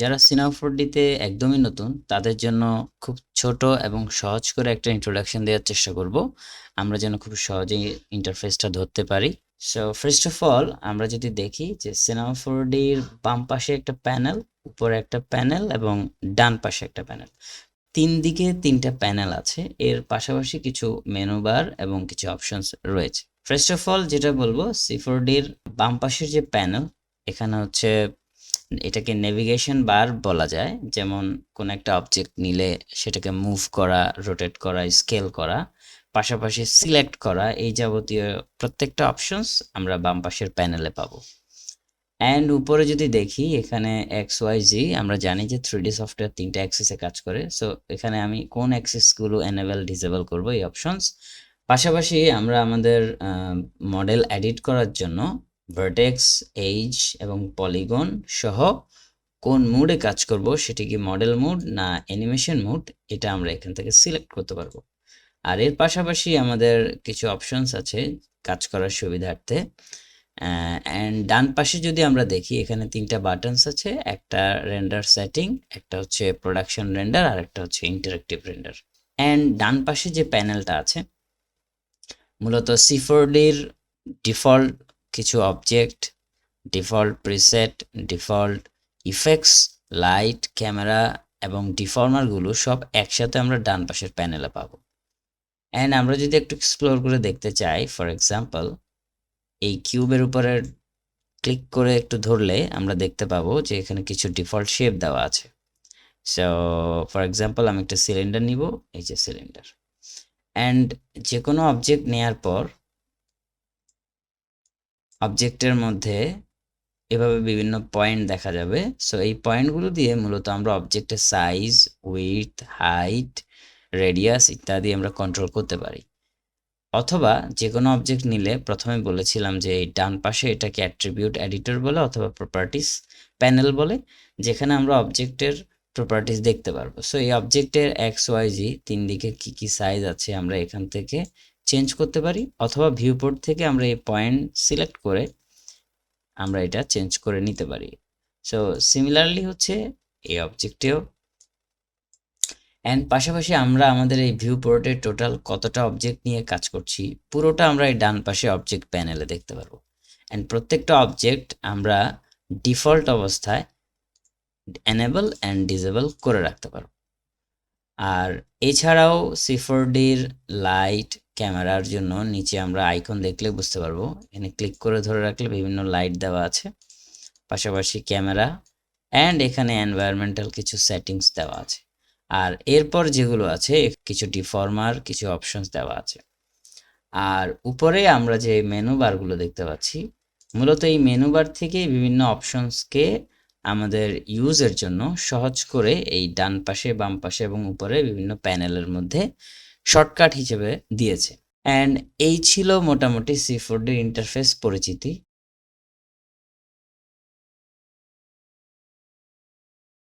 যারা cinema four ডিতে একদমই নতুন, তাদের জন্য খুব ছোট এবং সহজ করে একটা ইন্ট্রোডাকশন দেওয়ার চেষ্টা করব। আমরা যেন খুব সহজেই ইন্টারফেসটা ধরতে পারি। সো ফার্স্ট অফ অল আমরা যদি দেখি যে সিনেমা ফোর বাম পাশে একটা প্যানেল উপরে একটা প্যানেল এবং ডান পাশে একটা প্যানেল তিন দিকে তিনটা প্যানেল আছে, এর পাশাপাশি কিছু মেনু বার এবং কিছু অপশনস রয়েছে। ফার্স্ট অফ অল যেটা বলব সি ফোর বাম পাশের যে প্যানেল এখানে হচ্ছে এটাকে নেভিগেশন বার বলা যায়। যেমন কোন একটা অবজেক্ট নিলে সেটাকে মুভ করা রোটেট করা স্কেল করা, পাশাপাশি সিলেক্ট করা, এই যাবতীয় প্রত্যেকটা অপশনস আমরা বাম পাশের প্যানেলে পাবো। অ্যান্ড উপরে যদি দেখি, এখানে এক্স ওয়াই জি আমরা জানি যে থ্রি ডি সফটওয়্যার তিনটা অ্যাক্সেসে কাজ করে। সো এখানে আমি কোন অ্যাক্সেসগুলো এনেবল ডিসেবল করব, এই অপশনস পাশাপাশি আমরা আমাদের মডেল এডিট করার জন্য ভার্টেক্স এইজ এবং পলিগন সহ কোন মুডে কাজ করব, সেটি কি মডেল মুড না অ্যানিমেশন মুড এটা আমরা এখান থেকে সিলেক্ট করতে পারব। আর এর পাশাপাশি আমাদের কিছু অপশনস আছে কাজ করার সুবিধার্থে। অ্যান্ড ডান পাশে যদি আমরা দেখি, এখানে তিনটা বাটনস আছে, একটা রেন্ডার সেটিং একটা হচ্ছে প্রোডাকশন রেন্ডার আর একটা হচ্ছে ইন্টারেক্টিভ রেন্ডার অ্যান্ড ডান পাশে যে প্যানেলটা আছে, মূলত সিফোর্ডির ডিফল্ট কিছু object default preset default effects light camera এবং ডিফর্মারগুলো সব একসাথে আমরা ডান পাশের প্যানেলে পাবো। অ্যান্ড আমরা যদি একটু এক্সপ্লোর করে দেখতে চাই ফর এক্সাম্পল এই কিউবের উপরে ক্লিক করে একটু ধরলে আমরা দেখতে পাবো যে এখানে কিছু ডিফল্ট শেপ দেওয়া আছে। সো ফর এক্সাম্পল আমি একটা সিলিন্ডার নিব, এই যে সিলিন্ডার অ্যান্ড যে কোনো অবজেক্ট নেয়ার পর অবজেক্টের মধ্যে এভাবে বিভিন্ন পয়েন্ট দেখা যাবে। সো এই পয়েন্টগুলো দিয়ে মূলত আমরা অবজেক্টের সাইজ উইথ হাইট রেডিয়াস ইত্যাদি আমরা কন্ট্রোল করতে পারি। অথবা যে কোনো অবজেক্ট নিলে প্রথমে বলেছিলাম যে এই ডান পাশে এটাকে অ্যাট্রিবিউট এডিটর বলে অথবা প্রপার্টিস প্যানেল বলে, যেখানে আমরা অবজেক্টের প্রপার্টিস দেখতে পারব। সো এই অবজেক্টের এক্স ওয়াই জি তিন দিকে কি কি সাইজ আছে আমরা এখান থেকে চেঞ্জ করতে পারি, অথবা ভিউপোর্ট থেকে আমরা এই পয়েন্ট সিলেক্ট করে আমরা এটা চেঞ্জ করে নিতে পারি। সো সিমিলারলি হচ্ছে এই অবজেক্টেও অ্যান্ড পাশাপাশি আমরা আমাদের এই ভিউ পোর্টে টোটাল কতটা অবজেক্ট নিয়ে কাজ করছি, পুরোটা আমরা এই ডান পাশে অবজেক্ট প্যানেলে দেখতে পারব। অ্যান্ড প্রত্যেকটা অবজেক্ট আমরা ডিফল্ট অবস্থায় এনেবল অ্যান্ড ডিসেবল করে রাখতে পারব। আর এছাড়াও সিফোরডির লাইট ক্যামেরার জন্য নিচে আমরা আইকন দেখলে বুঝতে পারব। এখানে ক্লিক করে ধরে রাখলে বিভিন্ন লাইট দেওয়া আছে। পাশাপাশি ক্যামেরা অ্যান্ড এখানে এনভায়রনমেন্টাল কিছু সেটিংস দেওয়া আছে। আর এরপর যেগুলো আছে, কিছু ডিফর্মার কিছু অপশনস দেওয়া আছে। আর উপরে আমরা যে মেনু বারগুলো দেখতে পাচ্ছি, মূলত এই মেনু বার থেকে বিভিন্ন অপশনসকে আমাদের ইউজের জন্য সহজ করে এই ডান পাশে, বাম পাশে এবং উপরে বিভিন্ন প্যানেলের মধ্যে শর্টকাট হিসেবে দিয়েছে। অ্যান্ড এই ছিল মোটামুটি সি ফোর্ডের ইন্টারফেস পরিচিতি।